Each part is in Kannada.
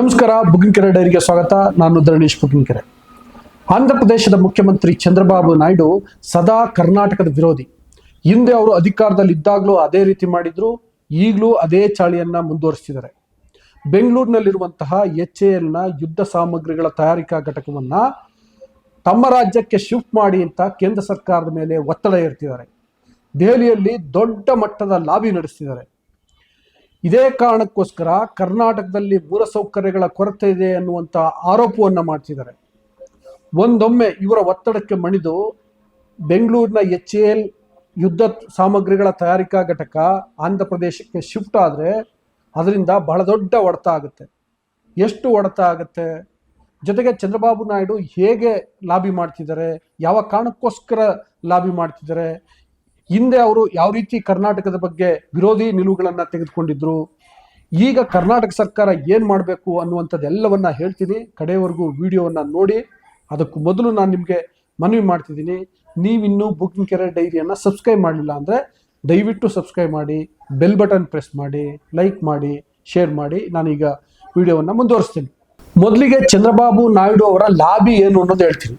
ನಮಸ್ಕಾರ ಬುಗಿನ್ಕೆರೆ ಡೈರಿಗೆ ಸ್ವಾಗತ. ನಾನು ಧರಣೇಶ್ ಕೆರೆ. ಆಂಧ್ರ ಪ್ರದೇಶದ ಮುಖ್ಯಮಂತ್ರಿ ಚಂದ್ರಬಾಬು ನಾಯ್ಡು ಸದಾ ಕರ್ನಾಟಕದ ವಿರೋಧಿ. ಹಿಂದೆ ಅವರು ಅಧಿಕಾರದಲ್ಲಿ ಇದ್ದಾಗಲೂ ಅದೇ ರೀತಿ ಮಾಡಿದ್ರು, ಈಗಲೂ ಅದೇ ಚಾಳಿಯನ್ನ ಮುಂದುವರಿಸ್ತಿದ್ದಾರೆ. ಬೆಂಗಳೂರಿನಲ್ಲಿರುವಂತಹ ಎಚ್ ಎ ಎಲ್ನ ಯುದ್ಧ ಸಾಮಗ್ರಿಗಳ ತಯಾರಿಕಾ ಘಟಕವನ್ನ ತಮ್ಮ ರಾಜ್ಯಕ್ಕೆ ಶಿಫ್ಟ್ ಮಾಡಿ ಅಂತ ಕೇಂದ್ರ ಸರ್ಕಾರದ ಮೇಲೆ ಒತ್ತಡ ಇರ್ತಿದ್ದಾರೆ ದೆಹಲಿಯಲ್ಲಿ ದೊಡ್ಡ ಮಟ್ಟದ ಲಾಬಿ ನಡೆಸ್ತಿದ್ದಾರೆ. ಇದೇ ಕಾರಣಕ್ಕೋಸ್ಕರ ಕರ್ನಾಟಕದಲ್ಲಿ ಮೂಲಸೌಕರ್ಯಗಳ ಕೊರತೆ ಇದೆ ಅನ್ನುವಂಥ ಆರೋಪವನ್ನು ಮಾಡ್ತಿದ್ದಾರೆ. ಒಂದೊಮ್ಮೆ ಇವರ ಒತ್ತಡಕ್ಕೆ ಮಣಿದು ಬೆಂಗಳೂರಿನ ಎಚ್ ಎಲ್ ಯುದ್ಧ ಸಾಮಗ್ರಿಗಳ ತಯಾರಿಕಾ ಘಟಕ ಆಂಧ್ರ ಪ್ರದೇಶಕ್ಕೆ ಶಿಫ್ಟ್ ಆದರೆ ಅದರಿಂದ ಬಹಳ ದೊಡ್ಡ ಹೊಡೆತ ಆಗುತ್ತೆ. ಎಷ್ಟು ಒಡೆತ ಆಗುತ್ತೆ? ಜೊತೆಗೆ ಚಂದ್ರಬಾಬು ನಾಯ್ಡು ಹೇಗೆ ಲಾಬಿ ಮಾಡ್ತಿದ್ದಾರೆ? ಯಾವ ಕಾರಣಕ್ಕೋಸ್ಕರ ಲಾಬಿ ಮಾಡ್ತಿದ್ದಾರೆ? ಹಿಂದೆ ಅವರು ಯಾವ ರೀತಿ ಕರ್ನಾಟಕದ ಬಗ್ಗೆ ವಿರೋಧಿ ನಿಲುವುಗಳನ್ನ ತೆಗೆದುಕೊಂಡಿದ್ರು, ಈಗ ಕರ್ನಾಟಕ ಸರ್ಕಾರ ಏನು ಮಾಡಬೇಕು ಅನ್ನುವಂಥದ್ದೆಲ್ಲವನ್ನ ಹೇಳ್ತೀನಿ. ಕಡೆಯವರೆಗೂ ವಿಡಿಯೋವನ್ನ ನೋಡಿ. ಅದಕ್ಕೂ ಮೊದಲು ನಾನು ನಿಮಗೆ ಮನವಿ ಮಾಡ್ತಿದ್ದೀನಿ, ನೀವಿನ್ನೂ ಬುಕಿಂಗ್ ಕೆರೆ ಡೈರಿಯನ್ನು ಸಬ್ಸ್ಕ್ರೈಬ್ ಮಾಡಲಿಲ್ಲ ಅಂದರೆ ದಯವಿಟ್ಟು ಸಬ್ಸ್ಕ್ರೈಬ್ ಮಾಡಿ ಬೆಲ್ ಬಟನ್ ಪ್ರೆಸ್ ಮಾಡಿ ಲೈಕ್ ಮಾಡಿ ಶೇರ್ ಮಾಡಿ. ನಾನೀಗ ವಿಡಿಯೋವನ್ನು ಮುಂದುವರಿಸ್ತೀನಿ. ಮೊದಲಿಗೆ ಚಂದ್ರಬಾಬು ನಾಯ್ಡು ಅವರ ಲಾಬಿ ಏನು ಅನ್ನೋದು ಹೇಳ್ತೀನಿ.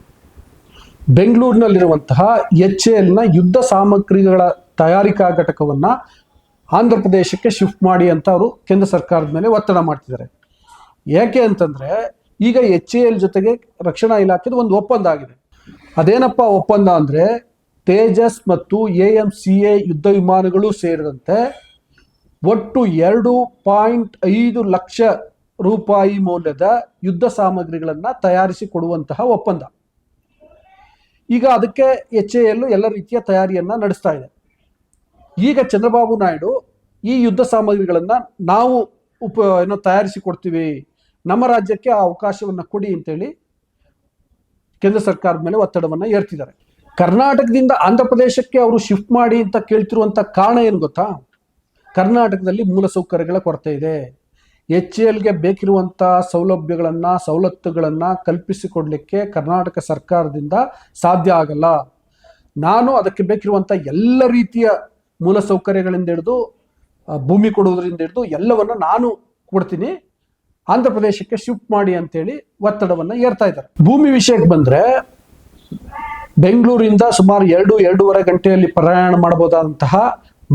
ಬೆಂಗಳೂರಿನಲ್ಲಿರುವಂತಹ ಎಚ್ ಎಲ್ನ ಯುದ್ಧ ಸಾಮಗ್ರಿಗಳ ತಯಾರಿಕಾ ಘಟಕವನ್ನ ಆಂಧ್ರ ಪ್ರದೇಶಕ್ಕೆ ಶಿಫ್ಟ್ ಮಾಡಿ ಅಂತ ಅವರು ಕೇಂದ್ರ ಸರ್ಕಾರದ ಮೇಲೆ ಒತ್ತಡ ಮಾಡ್ತಿದ್ದಾರೆ. ಯಾಕೆ ಅಂತಂದ್ರೆ ಈಗ ಎಚ್ ಎಲ್ ಜೊತೆಗೆ ರಕ್ಷಣಾ ಇಲಾಖೆದು ಒಂದು ಒಪ್ಪಂದ ಆಗಿದೆ. ಅದೇನಪ್ಪ ಒಪ್ಪಂದ ಅಂದ್ರೆ ತೇಜಸ್ ಮತ್ತು ಎ ಎಂ ಸಿ ಎ ಯುದ್ಧ ವಿಮಾನಗಳು ಸೇರಿದಂತೆ ಒಟ್ಟು ಎರಡು ಪಾಯಿಂಟ್ ಐದು ಲಕ್ಷ ರೂಪಾಯಿ ಮೌಲ್ಯದ ಯುದ್ಧ ಸಾಮಗ್ರಿಗಳನ್ನು ತಯಾರಿಸಿ ಕೊಡುವಂತಹ ಒಪ್ಪಂದ. ಈಗ ಅದಕ್ಕೆ ಎಚ್ ಎ ಎಲ್ ಎಲ್ಲ ರೀತಿಯ ತಯಾರಿಯನ್ನ ನಡೆಸ್ತಾ ಇದೆ. ಈಗ ಚಂದ್ರಬಾಬು ನಾಯ್ಡು ಈ ಯುದ್ಧ ಸಾಮಗ್ರಿಗಳನ್ನ ನಾವು ಉಪ, ಏನೋ ತಯಾರಿಸಿ ಕೊಡ್ತೀವಿ, ನಮ್ಮ ರಾಜ್ಯಕ್ಕೆ ಆ ಅವಕಾಶವನ್ನ ಕೊಡಿ ಅಂತೇಳಿ ಕೇಂದ್ರ ಸರ್ಕಾರದ ಮೇಲೆ ಒತ್ತಡವನ್ನ ಏರ್ತಿದ್ದಾರೆ. ಕರ್ನಾಟಕದಿಂದ ಆಂಧ್ರ ಪ್ರದೇಶಕ್ಕೆ ಅವರು ಶಿಫ್ಟ್ ಮಾಡಿ ಅಂತ ಕೇಳ್ತಿರುವಂತ ಕಾರಣ ಏನು ಗೊತ್ತಾ? ಕರ್ನಾಟಕದಲ್ಲಿ ಮೂಲಸೌಕರ್ಯಗಳ ಕೊರತೆ ಇದೆ. ಎಚ್ ಎಲ್ಗೆ ಬೇಕಿರುವಂಥ ಸೌಲಭ್ಯಗಳನ್ನು, ಸವಲತ್ತುಗಳನ್ನು ಕಲ್ಪಿಸಿಕೊಡಲಿಕ್ಕೆ ಕರ್ನಾಟಕ ಸರ್ಕಾರದಿಂದ ಸಾಧ್ಯ ಆಗಲ್ಲ. ನಾನು ಅದಕ್ಕೆ ಬೇಕಿರುವಂಥ ಎಲ್ಲ ರೀತಿಯ ಮೂಲಸೌಕರ್ಯಗಳಿಂದ ಹಿಡಿದು ಭೂಮಿ ಕೊಡುವುದರಿಂದ ಹಿಡಿದು ಎಲ್ಲವನ್ನು ನಾನು ಕೊಡ್ತೀನಿ. ಆಂಧ್ರ ಪ್ರದೇಶಕ್ಕೆ ಶಿಫ್ಟ್ ಮಾಡಿ ಅಂತೇಳಿ ಒತ್ತಡವನ್ನು ಏರ್ತಾ ಇದ್ದಾರೆ. ಭೂಮಿ ವಿಷಯಕ್ಕೆ ಬಂದರೆ ಬೆಂಗಳೂರಿಂದ ಸುಮಾರು ಎರಡು, ಎರಡೂವರೆ ಗಂಟೆಯಲ್ಲಿ ಪ್ರಯಾಣ ಮಾಡಬಹುದಾದಂತಹ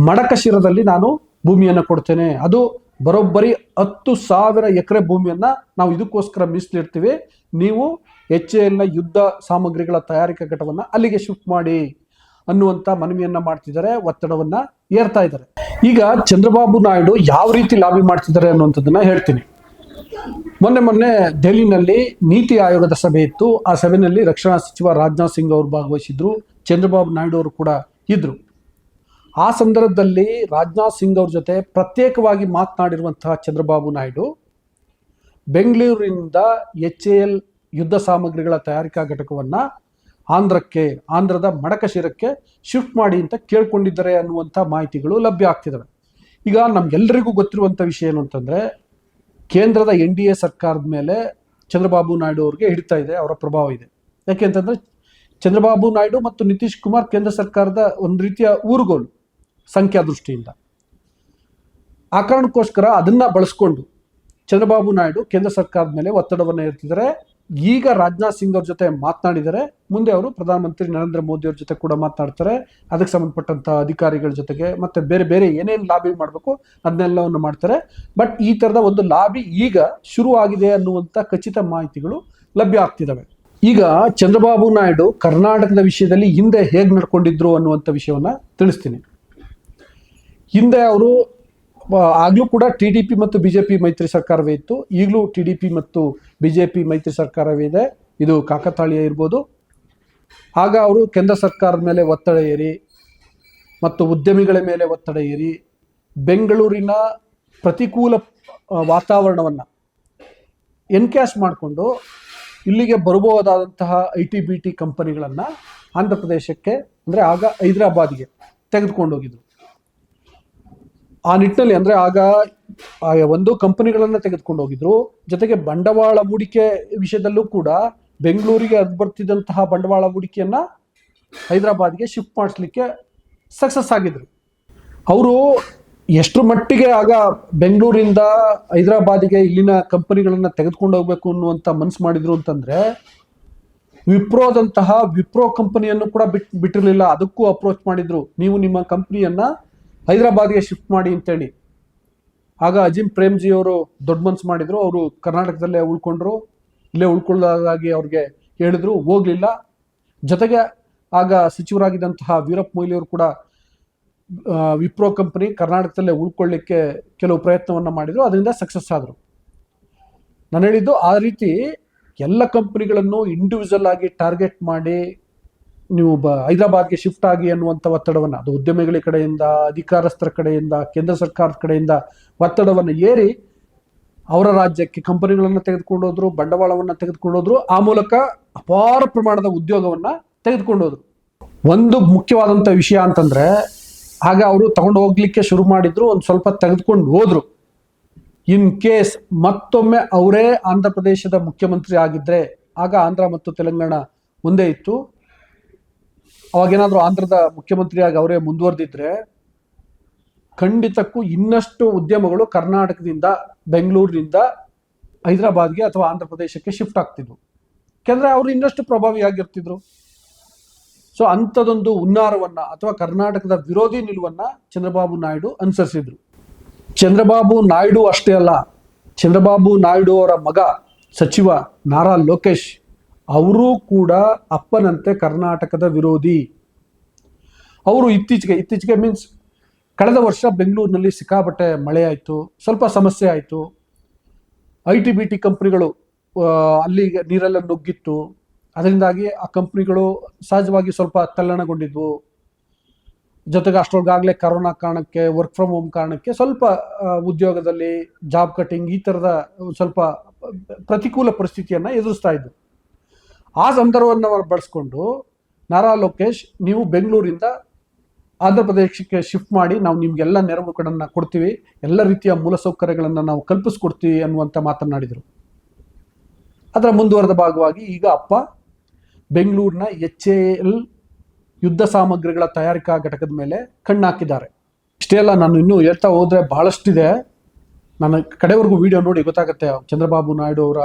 ಮಡಕಶಿರದಲ್ಲಿ ನಾನು ಭೂಮಿಯನ್ನು ಕೊಡ್ತೇನೆ. ಅದು ಬರೋಬ್ಬರಿ ಹತ್ತು ಸಾವಿರ ಎಕರೆ ಭೂಮಿಯನ್ನು ನಾವು ಇದಕ್ಕೋಸ್ಕರ ಮೀಸಲಿಡ್ತೀವಿ. ನೀವು ಎಚ್ ಎಲ್ನ ಯುದ್ಧ ಸಾಮಗ್ರಿಗಳ ತಯಾರಿಕಾ ಘಟವನ್ನ ಅಲ್ಲಿಗೆ ಶಿಫ್ಟ್ ಮಾಡಿ ಅನ್ನುವಂತ ಮನವಿಯನ್ನು ಮಾಡ್ತಿದ್ದಾರೆ, ಒತ್ತಡವನ್ನ ಏರ್ತಾ ಇದ್ದಾರೆ. ಈಗ ಚಂದ್ರಬಾಬು ನಾಯ್ಡು ಯಾವ ರೀತಿ ಲಾಬಿ ಮಾಡ್ತಿದ್ದಾರೆ ಅನ್ನುವಂಥದ್ದನ್ನು ಹೇಳ್ತೀನಿ. ಮೊನ್ನೆ ಮೊನ್ನೆ ದೆಹಲಿನಲ್ಲಿ ನೀತಿ ಆಯೋಗದ ಸಭೆ ಇತ್ತು. ಆ ಸಭೆಯಲ್ಲಿ ರಕ್ಷಣಾ ಸಚಿವ ರಾಜನಾಥ್ ಸಿಂಗ್ ಅವರು ಭಾಗವಹಿಸಿದ್ರು. ಚಂದ್ರಬಾಬು ನಾಯ್ಡು ಅವರು ಕೂಡ ಇದ್ರು. ಆ ಸಂದರ್ಭದಲ್ಲಿ ರಾಜನಾಥ್ ಸಿಂಗ್ ಅವ್ರ ಜೊತೆ ಪ್ರತ್ಯೇಕವಾಗಿ ಮಾತನಾಡಿರುವಂತಹ ಚಂದ್ರಬಾಬು ನಾಯ್ಡು ಬೆಂಗಳೂರಿನಿಂದ ಎಚ್ ಎ ಎಲ್ ಯುದ್ಧ ಸಾಮಗ್ರಿಗಳ ತಯಾರಿಕಾ ಘಟಕವನ್ನ ಆಂಧ್ರಕ್ಕೆ, ಆಂಧ್ರದ ಮಡಕಶಿರಕ್ಕೆ ಶಿಫ್ಟ್ ಮಾಡಿ ಅಂತ ಕೇಳ್ಕೊಂಡಿದ್ದಾರೆ ಅನ್ನುವಂಥ ಮಾಹಿತಿಗಳು ಲಭ್ಯ ಆಗ್ತಿದ್ದಾವೆ ಈಗ ನಮ್ಗೆಲ್ಲರಿಗೂ ಗೊತ್ತಿರುವಂಥ ವಿಷಯ ಏನು ಅಂತಂದ್ರೆ, ಕೇಂದ್ರದ ಎನ್ ಡಿ ಎ ಸರ್ಕಾರದ ಮೇಲೆ ಚಂದ್ರಬಾಬು ನಾಯ್ಡು ಅವ್ರಿಗೆ ಹಿಡಿತಾ ಇದೆ, ಅವರ ಪ್ರಭಾವ ಇದೆ. ಯಾಕೆ ಅಂತಂದ್ರೆ, ಚಂದ್ರಬಾಬು ನಾಯ್ಡು ಮತ್ತು ನಿತೀಶ್ ಕುಮಾರ್ ಕೇಂದ್ರ ಸರ್ಕಾರದ ಒಂದು ರೀತಿಯ ಊರುಗೋಲು. ಸಂಖ್ಯಾ ದೃಷ್ಟಿಯಿಂದ ಆ ಕಾರಣಕ್ಕೋಸ್ಕರ ಅದನ್ನ ಬಳಸ್ಕೊಂಡು ಚಂದ್ರಬಾಬು ನಾಯ್ಡು ಕೇಂದ್ರ ಸರ್ಕಾರದ ಮೇಲೆ ಒತ್ತಡವನ್ನು ಇರ್ತಿದ್ದಾರೆ ಈಗ ರಾಜನಾಥ್ ಸಿಂಗ್ ಅವ್ರ ಜೊತೆ ಮಾತನಾಡಿದರೆ ಮುಂದೆ ಅವರು ಪ್ರಧಾನಮಂತ್ರಿ ನರೇಂದ್ರ ಮೋದಿ ಅವ್ರ ಜೊತೆ ಕೂಡ ಮಾತನಾಡ್ತಾರೆ. ಅದಕ್ಕೆ ಸಂಬಂಧಪಟ್ಟಂತ ಅಧಿಕಾರಿಗಳ ಜೊತೆಗೆ ಮತ್ತೆ ಬೇರೆ ಬೇರೆ ಏನೇನು ಲಾಬಿ ಮಾಡಬೇಕು ಅದನ್ನೆಲ್ಲವನ್ನು ಮಾಡ್ತಾರೆ. ಬಟ್ ಈ ತರದ ಒಂದು ಲಾಬಿ ಈಗ ಶುರು ಆಗಿದೆ ಅನ್ನುವಂತ ಖಚಿತ ಮಾಹಿತಿಗಳು ಲಭ್ಯ ಆಗ್ತಿದ್ದಾವೆ. ಈಗ ಚಂದ್ರಬಾಬು ನಾಯ್ಡು ಕರ್ನಾಟಕದ ವಿಷಯದಲ್ಲಿ ಹಿಂದೆ ಹೇಗೆ ನಡ್ಕೊಂಡಿದ್ರು ಅನ್ನುವಂಥ ವಿಷಯವನ್ನ ತಿಳಿಸ್ತೀನಿ. ಹಿಂದೆ ಅವರು ಆಗಲೂ ಕೂಡ ಟಿ ಡಿ ಪಿ ಮತ್ತು ಬಿಜೆಪಿ ಮೈತ್ರಿ ಸರ್ಕಾರವೇ ಇತ್ತು. ಈಗಲೂ ಟಿ ಡಿ ಪಿ ಮತ್ತು ಬಿಜೆಪಿ ಮೈತ್ರಿ ಸರ್ಕಾರವೇ ಇದೆ. ಇದು ಕಾಕತಾಳೀಯ ಇರ್ಬೋದು. ಆಗ ಅವರು ಕೇಂದ್ರ ಸರ್ಕಾರದ ಮೇಲೆ ಒತ್ತಡ ಏರಿ ಮತ್ತು ಉದ್ಯಮಿಗಳ ಮೇಲೆ ಒತ್ತಡ ಏರಿ ಬೆಂಗಳೂರಿನ ಪ್ರತಿಕೂಲ ವಾತಾವರಣವನ್ನು ವಾತಾವರಣವನ್ನ ಎನ್ಕ್ಯಾಶ್ ಮಾಡಿಕೊಂಡು ಇಲ್ಲಿಗೆ ಬರಬಹುದಾದಂತಹ ಐ ಟಿ ಬಿ ಟಿ ಕಂಪನಿಗಳನ್ನು ಆಂಧ್ರ ಪ್ರದೇಶಕ್ಕೆ ಅಂದರೆ ಆಗ ಹೈದರಾಬಾದ್ಗೆ ತೆಗೆದುಕೊಂಡು ಹೋಗಿದ್ರು. ಆ ನಿಟ್ಟಿನಲ್ಲಿ ಅಂದ್ರೆ ಆಗ ಒಂದು ಕಂಪನಿಗಳನ್ನ ತೆಗೆದುಕೊಂಡು ಹೋಗಿದ್ರು. ಜೊತೆಗೆ ಬಂಡವಾಳ ಹೂಡಿಕೆ ವಿಷಯದಲ್ಲೂ ಕೂಡ ಬೆಂಗಳೂರಿಗೆ ಅದು ಬರ್ತಿದ್ದಂತಹ ಬಂಡವಾಳ ಹೂಡಿಕೆಯನ್ನ ಹೈದರಾಬಾದ್ಗೆ ಶಿಫ್ಟ್ ಮಾಡಿಸ್ಲಿಕ್ಕೆ ಸಕ್ಸಸ್ ಆಗಿದ್ರು. ಅವರು ಎಷ್ಟು ಮಟ್ಟಿಗೆ ಆಗ ಬೆಂಗಳೂರಿಂದ ಹೈದರಾಬಾದಿಗೆ ಇಲ್ಲಿನ ಕಂಪನಿಗಳನ್ನ ತೆಗೆದುಕೊಂಡು ಹೋಗ್ಬೇಕು ಅನ್ನುವಂಥ ಮನ್ಸು ಮಾಡಿದ್ರು ಅಂತಂದ್ರೆ ವಿಪ್ರೋದಂತಹ ವಿಪ್ರೋ ಕಂಪನಿಯನ್ನು ಕೂಡ ಬಿಟ್, ಬಿಟ್ಟಿರಲಿಲ್ಲ. ಅದಕ್ಕೂ ಅಪ್ರೋಚ್ ಮಾಡಿದ್ರು. ನೀವು ನಿಮ್ಮ ಕಂಪನಿಯನ್ನ ಹೈದರಾಬಾದ್ಗೆ ಶಿಫ್ಟ್ ಮಾಡಿ ಅಂತೇಳಿ. ಆಗ ಅಜಿಮ್ ಪ್ರೇಮ್ಜಿ ಅವರು ದೊಡ್ಡ ಮನ್ಸು ಮಾಡಿದ್ರು. ಅವರು ಕರ್ನಾಟಕದಲ್ಲೇ ಉಳ್ಕೊಂಡ್ರು. ಇಲ್ಲೇ ಉಳ್ಕೊಳ್ಳೋದಾಗಿ ಅವ್ರಿಗೆ ಹೇಳಿದ್ರು. ಹೋಗ್ಲಿಲ್ಲ. ಜೊತೆಗೆ ಆಗ ಸಚಿವರಾಗಿದ್ದಂತಹ ವೀರಪ್ಪ ಮೊಯ್ಲಿ ಅವರು ಕೂಡ ವಿಪ್ರೋ ಕಂಪನಿ ಕರ್ನಾಟಕದಲ್ಲೇ ಉಳ್ಕೊಳ್ಳಿಕ್ಕೆ ಕೆಲವು ಪ್ರಯತ್ನವನ್ನು ಮಾಡಿದ್ರು. ಅದರಿಂದ ಸಕ್ಸಸ್ ಆದರು. ನಾನು ಹೇಳಿದ್ದು ಆ ರೀತಿ ಎಲ್ಲ ಕಂಪನಿಗಳನ್ನು ಇಂಡಿವಿಜುವಲ್ ಆಗಿ ಟಾರ್ಗೆಟ್ ಮಾಡಿ ನೀವು ಬ ಹೈದರಾಬಾದ್ಗೆ ಶಿಫ್ಟ್ ಆಗಿ ಅನ್ನುವಂಥ ಒತ್ತಡವನ್ನು, ಅದು ಉದ್ಯಮಿಗಳ ಕಡೆಯಿಂದ, ಅಧಿಕಾರಸ್ಥರ ಕಡೆಯಿಂದ, ಕೇಂದ್ರ ಸರ್ಕಾರದ ಕಡೆಯಿಂದ ಒತ್ತಡವನ್ನು ಏರಿ ಅವರ ರಾಜ್ಯಕ್ಕೆ ಕಂಪನಿಗಳನ್ನು ತೆಗೆದುಕೊಂಡು ಹೋದ್ರು ಬಂಡವಾಳವನ್ನು ತೆಗೆದುಕೊಂಡೋದ್ರು, ಆ ಮೂಲಕ ಅಪಾರ ಪ್ರಮಾಣದ ಉದ್ಯೋಗವನ್ನು ತೆಗೆದುಕೊಂಡೋದ್ರು. ಒಂದು ಮುಖ್ಯವಾದಂಥ ವಿಷಯ ಅಂತಂದರೆ, ಆಗ ಅವರು ತಗೊಂಡು ಹೋಗ್ಲಿಕ್ಕೆ ಶುರು ಮಾಡಿದ್ರು, ಒಂದು ಸ್ವಲ್ಪ ತೆಗೆದುಕೊಂಡು ಹೋದ್ರು. ಇನ್ ಕೇಸ್ ಮತ್ತೊಮ್ಮೆ ಅವರೇ ಆಂಧ್ರ ಪ್ರದೇಶದ ಮುಖ್ಯಮಂತ್ರಿ ಆಗಿದ್ರೆ, ಆಗ ಆಂಧ್ರ ಮತ್ತು ತೆಲಂಗಾಣ ಒಂದೇ ಇತ್ತು. ಅವಾಗೇನಾದ್ರೂ ಆಂಧ್ರದ ಮುಖ್ಯಮಂತ್ರಿಯಾಗಿ ಅವರೇ ಮುಂದುವರೆದಿದ್ರೆ ಖಂಡಿತಕ್ಕೂ ಇನ್ನಷ್ಟು ಉದ್ಯಮಗಳು ಕರ್ನಾಟಕದಿಂದ, ಬೆಂಗಳೂರಿನಿಂದ ಹೈದರಾಬಾದ್ಗೆ ಅಥವಾ ಆಂಧ್ರ ಪ್ರದೇಶಕ್ಕೆ ಶಿಫ್ಟ್ ಆಗ್ತಿದ್ವು. ಯಾಕೆಂದ್ರೆ ಅವರು ಇನ್ನಷ್ಟು ಪ್ರಭಾವಿಯಾಗಿರ್ತಿದ್ರು. ಸೊ ಅಂಥದೊಂದು ಹುನ್ನಾರವನ್ನ ಅಥವಾ ಕರ್ನಾಟಕದ ವಿರೋಧಿ ನಿಲುವನ್ನ ಚಂದ್ರಬಾಬು ನಾಯ್ಡು ಅನುಸರಿಸಿದ್ರು. ಚಂದ್ರಬಾಬು ನಾಯ್ಡು ಅಷ್ಟೇ ಅಲ್ಲ, ಚಂದ್ರಬಾಬು ನಾಯ್ಡು ಅವರ ಮಗ ಸಚಿವ ನಾರಾ ಲೋಕೇಶ್ ಅವರೂ ಕೂಡ ಅಪ್ಪನಂತೆ ಕರ್ನಾಟಕದ ವಿರೋಧಿ. ಅವರು ಇತ್ತೀಚೆಗೆ ಇತ್ತೀಚೆಗೆ ಮೀನ್ಸ್ ಕಳೆದ ವರ್ಷ ಬೆಂಗಳೂರಿನಲ್ಲಿ ಸಿಕ್ಕಾಪಟ್ಟೆ ಮಳೆ ಆಯಿತು, ಸ್ವಲ್ಪ ಸಮಸ್ಯೆ ಆಯಿತು. ಐ ಟಿ ಬಿ ಟಿ ಕಂಪ್ನಿಗಳು ಅಲ್ಲಿ ನೀರೆಲ್ಲ ನುಗ್ಗಿತ್ತು. ಅದರಿಂದಾಗಿ ಆ ಕಂಪ್ನಿಗಳು ಸಹಜವಾಗಿ ಸ್ವಲ್ಪ ತಲ್ಲಣಗೊಂಡಿದ್ವು. ಜೊತೆಗೆ ಅಷ್ಟರೊಳಗಾಗಲೇ ಕರೋನಾ ಕಾರಣಕ್ಕೆ ವರ್ಕ್ ಫ್ರಮ್ ಹೋಮ್ ಕಾರಣಕ್ಕೆ ಸ್ವಲ್ಪ ಉದ್ಯೋಗದಲ್ಲಿ ಜಾಬ್ ಕಟಿಂಗ್ ಈ ಥರದ ಸ್ವಲ್ಪ ಪ್ರತಿಕೂಲ ಪರಿಸ್ಥಿತಿಯನ್ನು ಎದುರಿಸ್ತಾ ಇದ್ವು. ಆ ಸಂದರ್ಭವನ್ನು ಬಳಸ್ಕೊಂಡು ನಾರಾ ಲೋಕೇಶ್ ನೀವು ಬೆಂಗಳೂರಿಂದ ಆಂಧ್ರ ಪ್ರದೇಶಕ್ಕೆ ಶಿಫ್ಟ್ ಮಾಡಿ ನಾವು ನಿಮಗೆಲ್ಲ ನೆರವುಗಳನ್ನು ಕೊಡ್ತೀವಿ, ಎಲ್ಲ ರೀತಿಯ ಮೂಲಸೌಕರ್ಯಗಳನ್ನು ನಾವು ಕಲ್ಪಿಸ್ಕೊಡ್ತೀವಿ ಅನ್ನುವಂಥ ಮಾತನಾಡಿದರು ಅದರ ಮುಂದುವರೆದ ಭಾಗವಾಗಿ ಈಗ ಅಪ್ಪ ಬೆಂಗಳೂರಿನ ಎಚ್ ಎ ಎಲ್ ಯುದ್ಧ ಸಾಮಗ್ರಿಗಳ ತಯಾರಿಕಾ ಘಟಕದ ಮೇಲೆ ಕಣ್ಣಾಕಿದ್ದಾರೆ. ಇಷ್ಟೇ ಅಲ್ಲ, ನಾನು ಇನ್ನೂ ಹೇಳ್ತಾ ಹೋದರೆ ಬಹಳಷ್ಟಿದೆ. ನನ್ನ ಕಡೆವರೆಗೂ ವಿಡಿಯೋ ನೋಡಿ ಗೊತ್ತಾಗುತ್ತೆ, ಚಂದ್ರಬಾಬು ನಾಯ್ಡು ಅವರ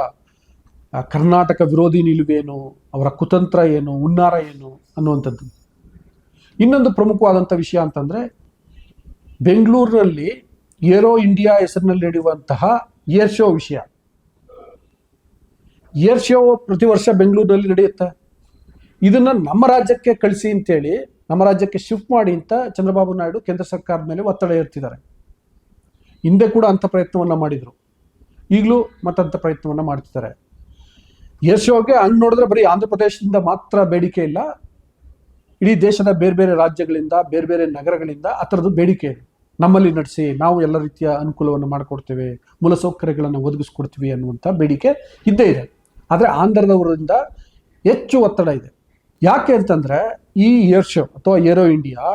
ಕರ್ನಾಟಕ ವಿರೋಧಿ ನಿಲುವೇನು ಅವರ ಕುತಂತ್ರ ಏನು, ಹುನ್ನಾರ ಏನು ಅನ್ನುವಂಥದ್ದು. ಇನ್ನೊಂದು ಪ್ರಮುಖವಾದಂಥ ವಿಷಯ ಅಂತಂದರೆ, ಬೆಂಗಳೂರಿನಲ್ಲಿ ಏರೋ ಇಂಡಿಯಾ ಹೆಸರಿನಲ್ಲಿ ನಡೆಯುವಂತಹ ಏರ್ ಶೋ ವಿಷಯ. ಏರ್ ಶೋ ಪ್ರತಿ ವರ್ಷ ಬೆಂಗಳೂರಿನಲ್ಲಿ ನಡೆಯುತ್ತೆ. ಇದನ್ನ ನಮ್ಮ ರಾಜ್ಯಕ್ಕೆ ಕಳಿಸಿ ಅಂತೇಳಿ, ನಮ್ಮ ರಾಜ್ಯಕ್ಕೆ ಶಿಫ್ಟ್ ಮಾಡಿ ಅಂತ ಚಂದ್ರಬಾಬು ನಾಯ್ಡು ಕೇಂದ್ರ ಸರ್ಕಾರದ ಮೇಲೆ ಒತ್ತಡ ಇರ್ತಿದ್ದಾರೆ ಹಿಂದೆ ಕೂಡ ಅಂಥ ಪ್ರಯತ್ನವನ್ನು ಮಾಡಿದರು. ಈಗಲೂ ಮತ್ತಂಥ ಪ್ರಯತ್ನವನ್ನು ಮಾಡ್ತಿದ್ದಾರೆ. ಏರ್ ಶೋಗೆ ಹಂಗೆ ನೋಡಿದ್ರೆ ಬರೀ ಆಂಧ್ರ ಪ್ರದೇಶದಿಂದ ಮಾತ್ರ ಬೇಡಿಕೆ ಇಲ್ಲ. ಇಡೀ ದೇಶದ ಬೇರೆ ಬೇರೆ ರಾಜ್ಯಗಳಿಂದ, ಬೇರೆ ಬೇರೆ ನಗರಗಳಿಂದ ಆ ಥರದ್ದು ಬೇಡಿಕೆ ನಮ್ಮಲ್ಲಿ ನಡೆಸಿ, ನಾವು ಎಲ್ಲ ರೀತಿಯ ಅನುಕೂಲವನ್ನು ಮಾಡಿಕೊಡ್ತೇವೆ ಮೂಲಸೌಕರ್ಯಗಳನ್ನು ಒದಗಿಸ್ಕೊಡ್ತೀವಿ ಅನ್ನುವಂಥ ಬೇಡಿಕೆ ಇದ್ದೇ ಇದೆ. ಆದರೆ ಆಂಧ್ರದವರಿಂದ ಹೆಚ್ಚು ಒತ್ತಡ ಇದೆ. ಯಾಕೆ ಅಂತಂದರೆ ಈ ಏರ್ ಶೋ ಅಥವಾ ಏರೋ ಇಂಡಿಯಾ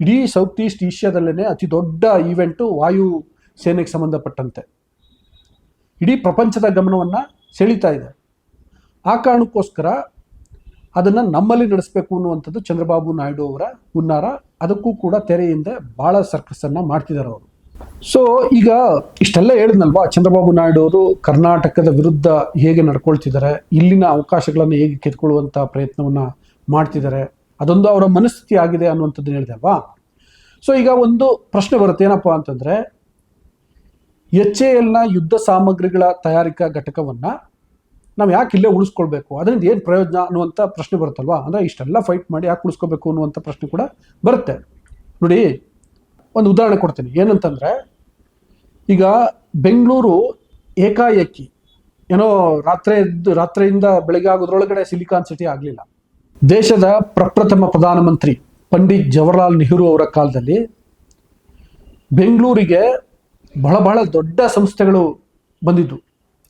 ಇಡೀ ಸೌತ್ ಈಸ್ಟ್ ಏಷ್ಯಾದಲ್ಲೇ ಅತಿ ದೊಡ್ಡ ಈವೆಂಟು ವಾಯು ಸೇನೆಗೆ ಸಂಬಂಧಪಟ್ಟಂತೆ. ಇಡೀ ಪ್ರಪಂಚದ ಗಮನವನ್ನು ಸೆಳೀತಾ ಇದೆ. ಆ ಕಾರಣಕ್ಕೋಸ್ಕರ ಅದನ್ನು ನಮ್ಮಲ್ಲಿ ನಡೆಸಬೇಕು ಅನ್ನುವಂಥದ್ದು ಚಂದ್ರಬಾಬು ನಾಯ್ಡು ಅವರ ಹುನ್ನಾರ. ಅದಕ್ಕೂ ಕೂಡ ತೆರೆಯಿಂದ ಭಾಳ ಸರ್ಕಸನ್ನು ಮಾಡ್ತಿದ್ದಾರೆ ಅವರು. ಸೊ ಈಗ ಇಷ್ಟೆಲ್ಲ ಹೇಳಿದ್ನಲ್ವಾ? ಚಂದ್ರಬಾಬು ನಾಯ್ಡು ಅವರು ಕರ್ನಾಟಕದ ವಿರುದ್ಧ ಹೇಗೆ ನಡ್ಕೊಳ್ತಿದ್ದಾರೆ, ಇಲ್ಲಿನ ಅವಕಾಶಗಳನ್ನು ಹೇಗೆ ಕಿತ್ಕೊಳ್ಳುವಂಥ ಪ್ರಯತ್ನವನ್ನು ಮಾಡ್ತಿದ್ದಾರೆ, ಅದೊಂದು ಅವರ ಮನಸ್ಥಿತಿ ಆಗಿದೆ ಅನ್ನುವಂಥದ್ದು ಹೇಳಿದೆ ಅಲ್ವಾ? ಸೊ ಈಗ ಒಂದು ಪ್ರಶ್ನೆ ಬರುತ್ತೆ, ಏನಪ್ಪ ಅಂತಂದರೆ, ಎಚ್ ಎ ಎಲ್ನ ಯುದ್ಧ ಸಾಮಗ್ರಿಗಳ ತಯಾರಿಕಾ ಘಟಕವನ್ನ ನಾವು ಯಾಕೆ ಇಲ್ಲೇ ಉಳಿಸ್ಕೊಳ್ಬೇಕು? ಅದರಿಂದ ಏನು ಪ್ರಯೋಜನ ಅನ್ನುವಂಥ ಪ್ರಶ್ನೆ ಬರುತ್ತಲ್ವಾ? ಅಂದರೆ ಇಷ್ಟೆಲ್ಲ ಫೈಟ್ ಮಾಡಿ ಯಾಕೆ ಉಳಿಸ್ಕೋಬೇಕು ಅನ್ನುವಂಥ ಪ್ರಶ್ನೆ ಕೂಡ ಬರುತ್ತೆ. ನೋಡಿ, ಒಂದು ಉದಾಹರಣೆ ಕೊಡ್ತೀನಿ. ಏನಂತಂದರೆ, ಈಗ ಬೆಂಗಳೂರು ಏಕಾಏಕಿ, ಏನೋ ರಾತ್ರಿ, ರಾತ್ರಿಯಿಂದ ಬೆಳಗ್ಗೆ ಆಗೋದ್ರೊಳಗಡೆ ಸಿಲಿಕಾನ್ ಸಿಟಿ ಆಗಲಿಲ್ಲ. ದೇಶದ ಪ್ರಪ್ರಥಮ ಪ್ರಧಾನಮಂತ್ರಿ ಪಂಡಿತ್ ಜವಹರ್ಲಾಲ್ ನೆಹರು ಅವರ ಕಾಲದಲ್ಲಿ ಬೆಂಗಳೂರಿಗೆ ಬಹಳ ಬಹಳ ದೊಡ್ಡ ಸಂಸ್ಥೆಗಳು ಬಂದಿದ್ದು.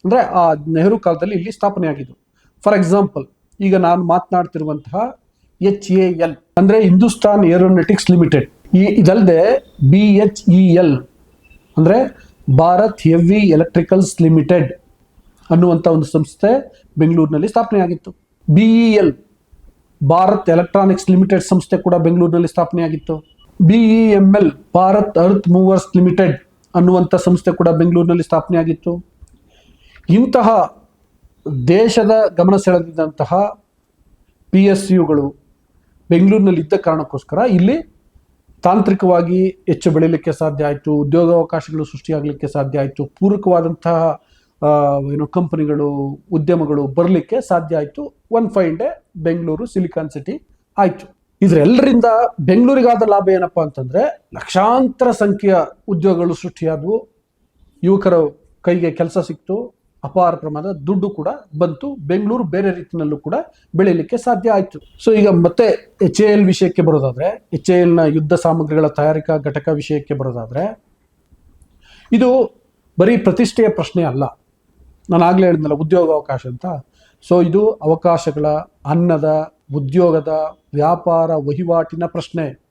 ಅಂದರೆ ಆ ನೆಹರು ಕಾಲದಲ್ಲಿ ಇಲ್ಲಿ ಸ್ಥಾಪನೆ ಆಗಿದ್ದು. ಫಾರ್ ಎಕ್ಸಾಂಪಲ್ ಈಗ ನಾನು ಮಾತನಾಡ್ತಿರುವಂತಹ ಎಚ್ ಎ ಎಲ್ ಅಂದರೆ ಹಿಂದೂಸ್ತಾನ್ ಏರೋನೆಟಿಕ್ಸ್ ಲಿಮಿಟೆಡ್. ಈ ಇದಲ್ಲದೆ ಬಿ ಎಚ್ ಇ ಎಲ್ ಅಂದರೆ ಭಾರತ್ ಹೆವಿ ಎಲೆಕ್ಟ್ರಿಕಲ್ಸ್ ಲಿಮಿಟೆಡ್ ಅನ್ನುವಂಥ ಒಂದು ಸಂಸ್ಥೆ ಬೆಂಗಳೂರಿನಲ್ಲಿ ಸ್ಥಾಪನೆಯಾಗಿತ್ತು B E L Bharat electronics limited ಸಂಸ್ಥೆ ಕೂಡ ಬೆಂಗಳೂರಿನಲ್ಲಿ ಸ್ಥಾಪನೆ ಆಗಿತ್ತು. B E M L Bharat earth movers limited ಅನ್ನುವಂಥ ಸಂಸ್ಥೆ ಕೂಡ ಬೆಂಗಳೂರಿನಲ್ಲಿ ಸ್ಥಾಪನೆ ಆಗಿತ್ತು. ಇಂತಹ ದೇಶದ ಗಮನ ಸೆಳೆದಿದ್ದಂತಹ ಪಿ ಎಸ್ ಯುಗಳು ಬೆಂಗಳೂರಿನಲ್ಲಿ ಇದ್ದ ಕಾರಣಕ್ಕೋಸ್ಕರ ಇಲ್ಲಿ ತಾಂತ್ರಿಕವಾಗಿ ಹೆಚ್ಚು ಬೆಳೀಲಿಕ್ಕೆ ಸಾಧ್ಯ ಆಯಿತು, ಉದ್ಯೋಗಾವಕಾಶಗಳು ಸೃಷ್ಟಿಯಾಗಲಿಕ್ಕೆ ಸಾಧ್ಯ ಆಯಿತು, ಪೂರಕವಾದಂತಹ ಏನು ಕಂಪನಿಗಳು, ಉದ್ಯಮಗಳು ಬರಲಿಕ್ಕೆ ಸಾಧ್ಯ ಆಯಿತು. One fine day Bengaluru silicon city ಆಯಿತು. ಇದರೆಲ್ಲರಿಂದ ಬೆಂಗಳೂರಿಗಾದ ಲಾಭ ಏನಪ್ಪ ಅಂತಂದರೆ ಲಕ್ಷಾಂತರ ಸಂಖ್ಯೆಯ ಉದ್ಯೋಗಗಳು ಸೃಷ್ಟಿಯಾದವು. ಯುವಕರ ಕೈಗೆ ಕೆಲಸ ಸಿಕ್ತು. ಅಪಾರ ಪ್ರಮಾಣದ ದುಡ್ಡು ಕೂಡ ಬಂತು. ಬೆಂಗಳೂರು ಬೇರೆ ರೀತಿಯಲ್ಲೂ ಕೂಡ ಬೆಳೆಯಲಿಕ್ಕೆ ಸಾಧ್ಯ ಆಯಿತು. ಸೊ ಈಗ ಮತ್ತೆ ಎಚ್ ಎ ಎಲ್ ವಿಷಯಕ್ಕೆ ಬರೋದಾದರೆ ಎಚ್ ಎ ಎಲ್ನ ಯುದ್ಧ ಸಾಮಗ್ರಿಗಳ ತಯಾರಿಕಾ ಘಟಕ ವಿಷಯಕ್ಕೆ ಬರೋದಾದರೆ, ಇದು ಬರೀ ಪ್ರತಿಷ್ಠೆಯ ಪ್ರಶ್ನೆ ಅಲ್ಲ. ನಾನು ಆಗಲೇ ಹೇಳಿದ್ನಲ್ಲ, ಉದ್ಯೋಗಾವಕಾಶ ಅಂತ. ಸೊ ಇದು ಅವಕಾಶಗಳ, ಅನ್ನದ, ಉದ್ಯೋಗದ, ವ್ಯಾಪಾರ ವಹಿವಾಟಿನ ಪ್ರಶ್ನೆ.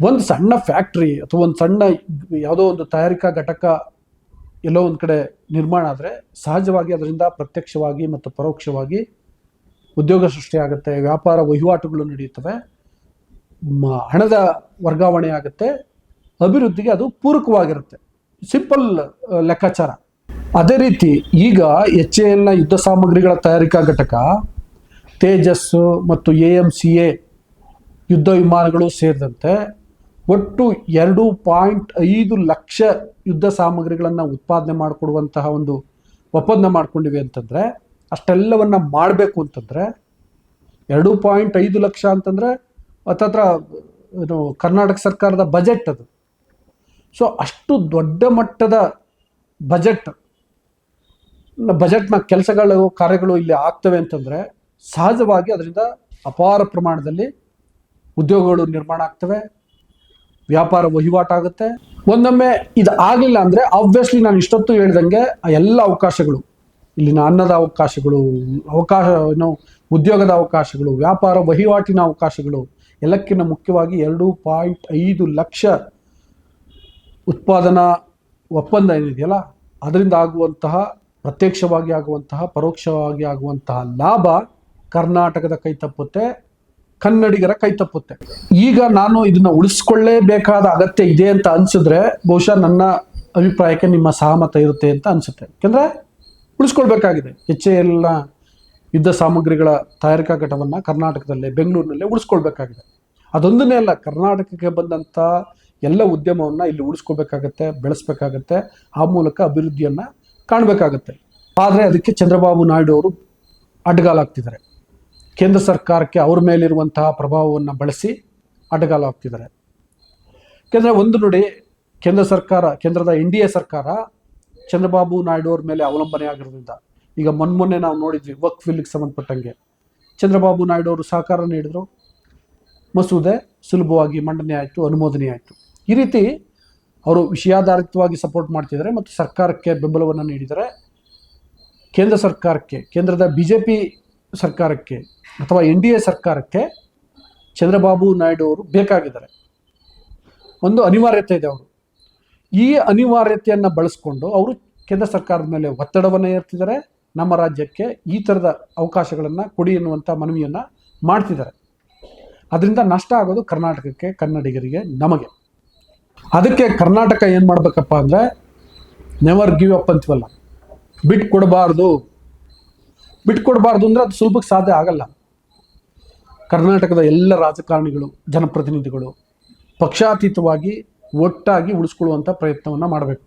ಒಂದು ಸಣ್ಣ ಫ್ಯಾಕ್ಟ್ರಿ ಅಥವಾ ಒಂದು ಸಣ್ಣ ಯಾವುದೋ ಒಂದು ತಯಾರಿಕಾ ಘಟಕ ಎಲ್ಲೋ ಒಂದು ಕಡೆ ನಿರ್ಮಾಣ ಆದರೆ ಸಹಜವಾಗಿ ಅದರಿಂದ ಪ್ರತ್ಯಕ್ಷವಾಗಿ ಮತ್ತು ಪರೋಕ್ಷವಾಗಿ ಉದ್ಯೋಗ ಸೃಷ್ಟಿಯಾಗುತ್ತೆ ವ್ಯಾಪಾರ ವಹಿವಾಟುಗಳು ನಡೆಯುತ್ತವೆ ಹಣದ ವರ್ಗಾವಣೆ ಆಗುತ್ತೆ, ಅಭಿವೃದ್ಧಿಗೆ ಅದು ಪೂರಕವಾಗಿರುತ್ತೆ. ಸಿಂಪಲ್ ಲೆಕ್ಕಾಚಾರ. ಅದೇ ರೀತಿ ಈಗ ಎಚ್ ಎ ಎಲ್ನ ಯುದ್ಧ ಸಾಮಗ್ರಿಗಳ ತಯಾರಿಕಾ ಘಟಕ, ತೇಜಸ್ಸು ಮತ್ತು ಎ ಎಂ ಸಿ ಎ ಯುದ್ಧ ವಿಮಾನಗಳು ಸೇರಿದಂತೆ ಒಟ್ಟು ಎರಡು ಪಾಯಿಂಟ್ ಐದು ಲಕ್ಷ ಯುದ್ಧ ಸಾಮಗ್ರಿಗಳನ್ನು ಉತ್ಪಾದನೆ ಮಾಡಿಕೊಡುವಂತಹ ಒಂದು ಒಪ್ಪಂದ ಮಾಡ್ಕೊಂಡಿವೆ ಅಂತಂದರೆ, ಅಷ್ಟೆಲ್ಲವನ್ನು ಮಾಡಬೇಕು ಅಂತಂದರೆ, ಎರಡು ಪಾಯಿಂಟ್ ಐದು ಲಕ್ಷ ಅಂತಂದರೆ ಹತ್ತತ್ರ ಏನು ಕರ್ನಾಟಕ ಸರ್ಕಾರದ ಬಜೆಟ್ ಅದು. ಸೊ ಅಷ್ಟು ದೊಡ್ಡ ಮಟ್ಟದ ಬಜೆಟ್ ಬಜೆಟ್ನ ಕೆಲಸಗಳು, ಕಾರ್ಯಗಳು ಇಲ್ಲಿ ಆಗ್ತವೆ ಅಂತಂದರೆ, ಸಹಜವಾಗಿ ಅದರಿಂದ ಅಪಾರ ಪ್ರಮಾಣದಲ್ಲಿ ಉದ್ಯೋಗಗಳು ನಿರ್ಮಾಣ ಆಗ್ತವೆ. ವ್ಯಾಪಾರ ವಹಿವಾಟಾಗುತ್ತೆ ಒಂದೊಮ್ಮೆ ಇದು ಆಗಲಿಲ್ಲ ಅಂದರೆ ಆಬ್ವಿಯಸ್ಲಿ ನಾನು ಇಷ್ಟೊತ್ತು ಹೇಳ್ದಂಗೆ ಆ ಎಲ್ಲ ಅವಕಾಶಗಳು, ಇಲ್ಲಿನ ಅನ್ನದ ಅವಕಾಶಗಳು, ಅವಕಾಶ, ಏನು, ಉದ್ಯೋಗದ ಅವಕಾಶಗಳು, ವ್ಯಾಪಾರ ವಹಿವಾಟಿನ ಅವಕಾಶಗಳು, ಎಲ್ಲಕ್ಕಿಂತ ಮುಖ್ಯವಾಗಿ ಎರಡು ಪಾಯಿಂಟ್ ಐದು ಲಕ್ಷ ಉತ್ಪಾದನಾ ಒಪ್ಪಂದ ಏನಿದೆಯಲ್ಲ, ಅದರಿಂದ ಆಗುವಂತಹ, ಪ್ರತ್ಯಕ್ಷವಾಗಿ ಆಗುವಂತಹ, ಪರೋಕ್ಷವಾಗಿ ಆಗುವಂತಹ ಲಾಭ ಕರ್ನಾಟಕದ ಕೈ ತಪ್ಪುತ್ತೆ. ಕನ್ನಡಿಗರ ಕೈ ತಪ್ಪುತ್ತೆ. ಈಗ ನಾನು ಇದನ್ನ ಉಳಿಸ್ಕೊಳ್ಳೇಬೇಕಾದ ಅಗತ್ಯ ಇದೆ ಅಂತ ಅನ್ಸಿದ್ರೆ ಬಹುಶಃ ನನ್ನ ಅಭಿಪ್ರಾಯಕ್ಕೆ ನಿಮ್ಮ ಸಹಮತ ಇರುತ್ತೆ ಅಂತ ಅನ್ಸುತ್ತೆ. ಯಾಕಂದ್ರೆ ಉಳಿಸ್ಕೊಳ್ಬೇಕಾಗಿದೆ. ಎಚ್ ಎ ಯುದ್ಧ ಸಾಮಗ್ರಿಗಳ ತಯಾರಿಕಾ ಘಟವನ್ನ ಕರ್ನಾಟಕದಲ್ಲೇ, ಬೆಂಗಳೂರಿನಲ್ಲೇ ಉಳಿಸ್ಕೊಳ್ಬೇಕಾಗಿದೆ. ಅದೊಂದನೇ ಅಲ್ಲ, ಕರ್ನಾಟಕಕ್ಕೆ ಬಂದಂಥ ಎಲ್ಲ ಉದ್ಯಮವನ್ನು ಇಲ್ಲಿ ಉಳಿಸ್ಕೋಬೇಕಾಗತ್ತೆ ಬೆಳೆಸ್ಬೇಕಾಗತ್ತೆ, ಆ ಮೂಲಕ ಅಭಿವೃದ್ಧಿಯನ್ನು ಕಾಣಬೇಕಾಗತ್ತೆ. ಆದರೆ ಅದಕ್ಕೆ ಚಂದ್ರಬಾಬು ನಾಯ್ಡು ಅವರು ಅಡ್ಡಗಾಲಾಗ್ತಿದ್ದಾರೆ. ಕೇಂದ್ರ ಸರ್ಕಾರಕ್ಕೆ ಅವ್ರ ಮೇಲಿರುವಂತಹ ಪ್ರಭಾವವನ್ನು ಬಳಸಿ ಅಡ್ಡಗಾಲ ಹಾಕ್ತಿದ್ದಾರೆ ಯಾಕೆಂದರೆ ಒಂದು ನೋಡಿ ಕೇಂದ್ರ ಸರ್ಕಾರ, ಕೇಂದ್ರದ ಎನ್ ಡಿ ಎ ಸರ್ಕಾರ ಚಂದ್ರಬಾಬು ನಾಯ್ಡು ಅವ್ರ ಮೇಲೆ ಅವಲಂಬನೆ ಆಗಿರೋದ್ರಿಂದ, ಈಗ ಮೊನ್ನೆ ನಾವು ನೋಡಿದ್ವಿ ವಕ್ ಫೀಲ್ಗೆ ಸಂಬಂಧಪಟ್ಟಂಗೆ. ಚಂದ್ರಬಾಬು ನಾಯ್ಡು ಅವರು ಸಹಕಾರ ನೀಡಿದ್ರು. ಮಸೂದೆ ಸುಲಭವಾಗಿ ಮಂಡನೆ ಆಯಿತು, ಅನುಮೋದನೆ ಆಯಿತು. ಈ ರೀತಿ ಅವರು ವಿಷಯಾಧಾರಿತವಾಗಿ ಸಪೋರ್ಟ್ ಮಾಡ್ತಿದ್ದಾರೆ ಮತ್ತು ಸರ್ಕಾರಕ್ಕೆ ಬೆಂಬಲವನ್ನು ನೀಡಿದರೆ ಕೇಂದ್ರ ಸರ್ಕಾರಕ್ಕೆ, ಕೇಂದ್ರದ ಬಿ ಜೆ ಪಿ ಸರ್ಕಾರಕ್ಕೆ ಅಥವಾ ಎನ್ ಡಿ ಎ ಸರ್ಕಾರಕ್ಕೆ ಚಂದ್ರಬಾಬು ನಾಯ್ಡು ಅವರು ಬೇಕಾಗಿದ್ದಾರೆ. ಒಂದು ಅನಿವಾರ್ಯತೆ ಇದೆ ಅವರು. ಈ ಅನಿವಾರ್ಯತೆಯನ್ನು ಬಳಸ್ಕೊಂಡು ಅವರು ಕೇಂದ್ರ ಸರ್ಕಾರದ ಮೇಲೆ ಒತ್ತಡವನ್ನು ಏರ್ತಿದ್ದಾರೆ, ನಮ್ಮ ರಾಜ್ಯಕ್ಕೆ ಈ ಥರದ ಅವಕಾಶಗಳನ್ನು ಕೊಡಿ ಎನ್ನುವಂಥ ಮನವಿಯನ್ನು ಮಾಡ್ತಿದ್ದಾರೆ. ಅದರಿಂದ ನಷ್ಟ ಆಗೋದು ಕರ್ನಾಟಕಕ್ಕೆ, ಕನ್ನಡಿಗರಿಗೆ ನಮಗೆ. ಅದಕ್ಕೆ ಕರ್ನಾಟಕ ಏನು ಮಾಡಬೇಕಪ್ಪ ಅಂದರೆ ನೆವರ್ ಗಿವ್ ಅಪ್ ಅಂತೀವಲ್ಲ. ಬಿಟ್ಟು ಕೊಡಬಾರ್ದು. ಬಿಟ್ಕೊಡ್ಬಾರ್ದು ಅಂದರೆ ಅದು ಸುಲಭಕ್ಕೆ ಸಾಧ್ಯ ಆಗಲ್ಲ. ಕರ್ನಾಟಕದ ಎಲ್ಲ ರಾಜಕಾರಣಿಗಳು, ಜನಪ್ರತಿನಿಧಿಗಳು ಪಕ್ಷಾತೀತವಾಗಿ ಒಟ್ಟಾಗಿ ಉಳಿಸ್ಕೊಳ್ಳುವಂಥ ಪ್ರಯತ್ನವನ್ನು ಮಾಡಬೇಕು.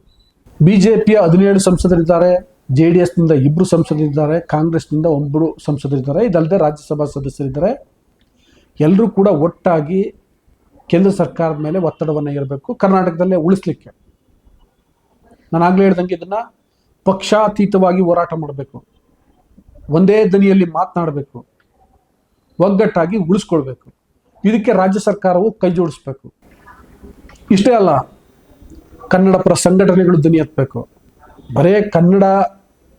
ಬಿ ಜೆ ಪಿಯ ಹದಿನೇಳು ಸಂಸದರಿದ್ದಾರೆ ಜೆ ಡಿ ಎಸ್ನಿಂದ ಇಬ್ಬರು ಸಂಸದರಿದ್ದಾರೆ, ಕಾಂಗ್ರೆಸ್ನಿಂದ ಒಬ್ಬರು ಸಂಸದರಿದ್ದಾರೆ, ಇದಲ್ಲದೆ ರಾಜ್ಯಸಭಾ ಸದಸ್ಯರಿದ್ದಾರೆ. ಎಲ್ಲರೂ ಕೂಡ ಒಟ್ಟಾಗಿ ಕೇಂದ್ರ ಸರ್ಕಾರದ ಮೇಲೆ ಒತ್ತಡವನ್ನು ಇರಬೇಕು ಕರ್ನಾಟಕದಲ್ಲೇ ಉಳಿಸ್ಲಿಕ್ಕೆ. ನಾನು ಆಗಲೇ ಹೇಳ್ದಂಗೆ ಇದನ್ನು ಪಕ್ಷಾತೀತವಾಗಿ ಹೋರಾಟ ಮಾಡಬೇಕು. ಒಂದೇ ದನಿಯಲ್ಲಿ ಮಾತನಾಡಬೇಕು. ಒಗ್ಗಟ್ಟಾಗಿ ಉಳಿಸ್ಕೊಳ್ಬೇಕು. ಇದಕ್ಕೆ ರಾಜ್ಯ ಸರ್ಕಾರವು ಕೈ ಜೋಡಿಸ್ಬೇಕು. ಇಷ್ಟೇ ಅಲ್ಲ, ಕನ್ನಡ ಪರ ಸಂಘಟನೆಗಳು ದನಿ ಎತ್ತಬೇಕು. ಬರೇ ಕನ್ನಡ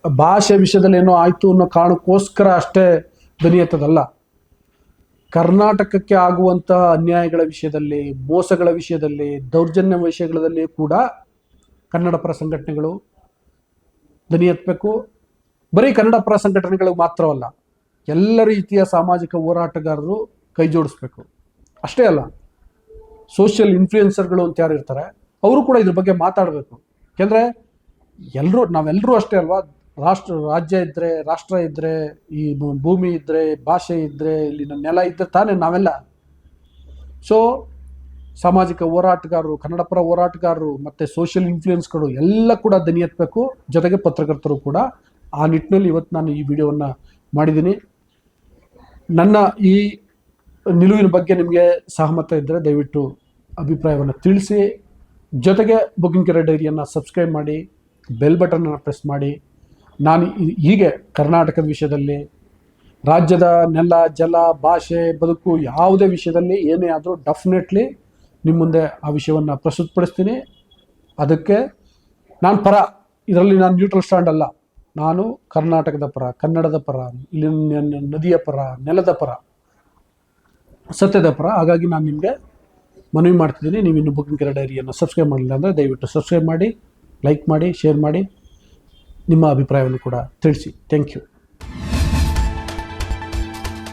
ಭಾಷೆ ವಿಷಯದಲ್ಲಿ ಏನೋ ಆಯಿತು ಅನ್ನೋ ಕಾರಣಕ್ಕೋಸ್ಕರ ಅಷ್ಟೇ ದನಿ ಎತ್ತದಲ್ಲ. ಕರ್ನಾಟಕಕ್ಕೆ ಆಗುವಂತಹ ಅನ್ಯಾಯಗಳ ವಿಷಯದಲ್ಲಿ, ಮೋಸಗಳ ವಿಷಯದಲ್ಲಿ, ದೌರ್ಜನ್ಯ ವಿಷಯಗಳಲ್ಲಿ ಕೂಡ ಕನ್ನಡ ಪರ ಸಂಘಟನೆಗಳು ದನಿ ಎತ್ತಬೇಕು. ಬರೀ ಕನ್ನಡ ಪರ ಸಂಘಟನೆಗಳು ಮಾತ್ರವಲ್ಲ, ಎಲ್ಲ ರೀತಿಯ ಸಾಮಾಜಿಕ ಹೋರಾಟಗಾರರು ಕೈ ಜೋಡಿಸ್ಬೇಕು. ಅಷ್ಟೇ ಅಲ್ಲ ಸೋಷಿಯಲ್ ಇನ್ಫ್ಲೂಯೆನ್ಸರ್ಗಳು ಅಂತ ಯಾರು ಇರ್ತಾರೆ, ಅವರು ಕೂಡ ಇದ್ರ ಬಗ್ಗೆ ಮಾತಾಡಬೇಕು. ಯಾಕೆಂದರೆ ಎಲ್ಲರೂ ನಾವೆಲ್ಲರೂ ಅಷ್ಟೇ ಅಲ್ವಾ, ರಾಷ್ಟ್ರ, ರಾಜ್ಯ ಇದ್ದರೆ ರಾಷ್ಟ್ರ ಇದ್ದರೆ ಈ ಭೂಮಿ ಇದ್ದರೆ ಭಾಷೆ ಇದ್ದರೆ ಇಲ್ಲಿನ ನೆಲ ಇದ್ದರೆ ತಾನೇ ನಾವೆಲ್ಲ. ಸೊ ಸಾಮಾಜಿಕ ಹೋರಾಟಗಾರರು, ಕನ್ನಡ ಪರ ಹೋರಾಟಗಾರರು, ಮತ್ತು ಸೋಷಿಯಲ್ ಇನ್ಫ್ಲೂಯೆನ್ಸ್ಗಳು ಎಲ್ಲ ಕೂಡ ದನಿ ಎತ್ತಬೇಕು ಜೊತೆಗೆ ಪತ್ರಕರ್ತರು ಕೂಡ ಆ ನಿಟ್ಟಿನಲ್ಲಿ ಇವತ್ತು ನಾನು ಈ ವಿಡಿಯೋವನ್ನು ಮಾಡಿದ್ದೀನಿ. ನನ್ನ ಈ ನಿಲುವಿನ ಬಗ್ಗೆ ನಿಮಗೆ ಸಹಮತ ಇದ್ದರೆ ದಯವಿಟ್ಟು ಅಭಿಪ್ರಾಯವನ್ನು ತಿಳಿಸಿ. ಜೊತೆಗೆ ಬುಕಿಂಗ್ ಕೆರೆ ಡೈರಿಯನ್ನು ಸಬ್ಸ್ಕ್ರೈಬ್ ಮಾಡಿ ಬೆಲ್ ಬಟನನ್ನು ಪ್ರೆಸ್ ಮಾಡಿ. ನಾನು ಹೀಗೆ ಕರ್ನಾಟಕದ ವಿಷಯದಲ್ಲಿ, ರಾಜ್ಯದ ನೆಲ, ಜಲ, ಭಾಷೆ, ಬದುಕು ಯಾವುದೇ ವಿಷಯದಲ್ಲಿ ಏನೇ ಆದರೂ ಡೆಫಿನೆಟ್ಲಿ ನಿಮ್ಮ ಮುಂದೆ ಆ ವಿಷಯವನ್ನು ಪ್ರಸ್ತುತಪಡಿಸ್ತೀನಿ. ಅದಕ್ಕೆ ನಾನು ಪರ, ಇದರಲ್ಲಿ ನಾನು ನ್ಯೂಟ್ರಲ್ ಸ್ಟ್ಯಾಂಡ್ ಅಲ್ಲ. ನಾನು ಕರ್ನಾಟಕದ ಪರ, ಕನ್ನಡದ ಪರ ಇಲ್ಲಿನ ನದಿಯ ಪರ, ನೆಲದ ಪರ, ಸತ್ಯದ ಪರ, ಹಾಗಾಗಿ ನಾನು ನಿಮಗೆ ಮನವಿ ಮಾಡ್ತಿದ್ದೀನಿ. ನೀವು ಇನ್ನು ಬುಕ್ಕಿಂಗ್ ಕೆರೆ ಡೈರಿಯನ್ನು ಸಬ್ಸ್ಕ್ರೈಬ್ ಮಾಡಿಲ್ಲ ಅಂದರೆ ದಯವಿಟ್ಟು ಸಬ್ಸ್ಕ್ರೈಬ್ ಮಾಡಿ ಲೈಕ್ ಮಾಡಿ ಶೇರ್ ಮಾಡಿ, ನಿಮ್ಮ ಅಭಿಪ್ರಾಯವನ್ನು ಕೂಡ ತಿಳಿಸಿ. Thank you